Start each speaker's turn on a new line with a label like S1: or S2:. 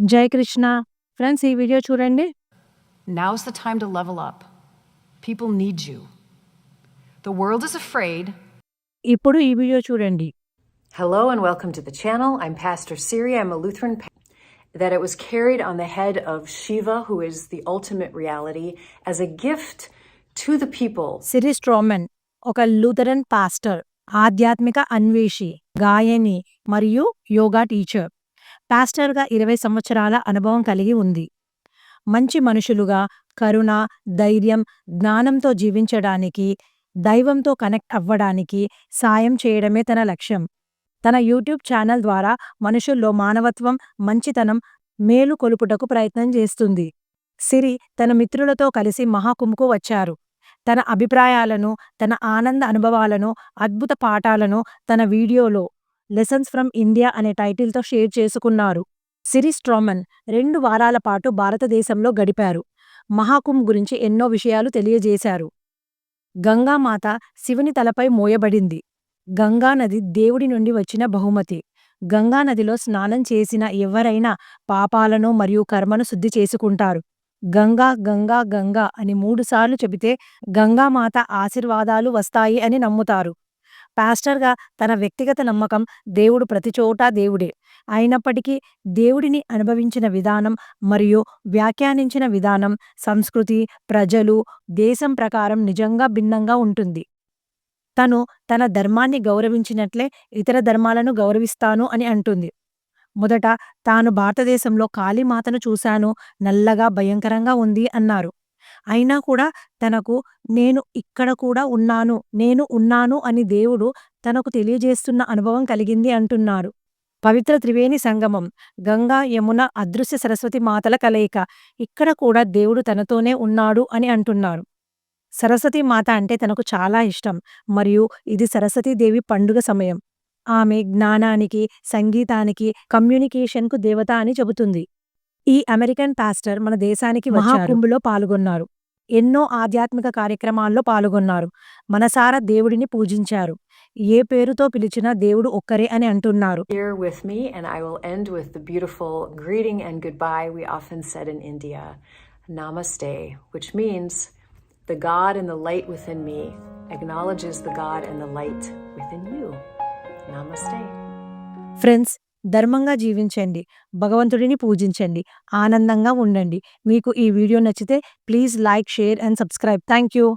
S1: జై కృష్ణ ఫ్రెండ్స్ ఈ వీడియో చూడండి
S2: Now's the time to level up. People need you. The world is afraid.
S1: ఇప్పుడు ఈ వీడియో చూడండి
S3: Hello and welcome to the channel. I'm Pastor Siri. I'm a Lutheran. pa- That it was carried on the head of Shiva, who is the ultimate reality, as a gift to the people.
S1: Siri Stroman ఒక Lutheran pastor ఆధ్యాత్మిక అన్వేషి గాయని మరియు yoga teacher పాస్టర్గా ఇరవై సంవత్సరాల అనుభవం కలిగి ఉంది. మంచి మనుషులుగా కరుణ ధైర్యం జ్ఞానంతో జీవించడానికి దైవంతో కనెక్ట్ అవ్వడానికి సాయం చేయడమే తన లక్ష్యం. తన యూట్యూబ్ ఛానల్ ద్వారా మనుషుల్లో మానవత్వం మంచితనం మేలు కొలుపుటకు ప్రయత్నం చేస్తుంది. సిరి తన మిత్రులతో కలిసి మహాకుంభకు వచ్చారు. తన అభిప్రాయాలను తన ఆనంద అనుభవాలను అద్భుత పాఠాలను తన వీడియోలో లెసన్స్ ఫ్రమ్ ఇండియా అనే టైటిల్తో షేర్ చేసుకున్నారు. సిరిస్ ట్రోమన్ రెండు వారాల పాటు భారతదేశంలో గడిపారు. మహాకుంభ్ గురించి ఎన్నో విషయాలు తెలియజేశారు. గంగామాత శివుని తలపై మోయబడింది. గంగానది దేవుడి నుండి వచ్చిన బహుమతి. గంగానదిలో స్నానం చేసిన ఎవరైనా పాపాలను మరియు కర్మను శుద్ధి చేసుకుంటారు. గంగా గంగా గంగా అని మూడుసార్లు చెబితే గంగామాత ఆశీర్వాదాలు వస్తాయి అని నమ్ముతారు. పాస్టర్గా తన వ్యక్తిగత నమ్మకం దేవుడు ప్రతిచోటా దేవుడే. అయినప్పటికీ దేవుడిని అనుభవించిన విధానం మరియు వ్యాఖ్యానించిన విధానం సంస్కృతి ప్రజలు దేశం ప్రకారం నిజంగా భిన్నంగా ఉంటుంది. తను తన ధర్మాన్ని గౌరవించినట్లే ఇతర ధర్మాలను గౌరవిస్తాను అని అంటుంది. మొదట తాను భారతదేశంలో కాళీమాతను చూశాను నల్లగా భయంకరంగా ఉంది అన్నారు. అయినా కూడా తనకు నేను ఇక్కడ కూడా ఉన్నాను నేను ఉన్నాను అని దేవుడు తనకు తెలియజేస్తున్న అనుభవం కలిగింది అంటున్నారు. పవిత్ర త్రివేణి సంగమం గంగా యమున అదృశ్య సరస్వతి మాతల కలయిక ఇక్కడ కూడా దేవుడు తనతోనే ఉన్నాడు అని అంటున్నారు. సరస్వతి మాత అంటే తనకు చాలా ఇష్టం మరియు ఇది సరస్వతీదేవి పండుగ సమయం. ఆమె జ్ఞానానికి సంగీతానికి కమ్యూనికేషన్కు దేవత అని చెబుతుంది. ఈ అమెరికన్ పాస్టర్ మన దేశానికి మహాకుంభులో పాల్గొన్నారు. ఎన్నో ఆధ్యాత్మిక కార్యక్రమాల్లో పాల్గొన్నారు. మనసార దేవుడిని పూజించారు. ఏ పేరుతో పిలిచిన దేవుడు ఒక్కరే అని అంటున్నారు.
S3: The God and the light within me acknowledges the God and the light within you. Namaste.
S1: Friends, ధర్మంగా జీవించండి. భగవంతుడిని పూజించండి. ఆనందంగా ఉండండి. మీకు ఈ వీడియో నచ్చితే please like share and subscribe. Thank you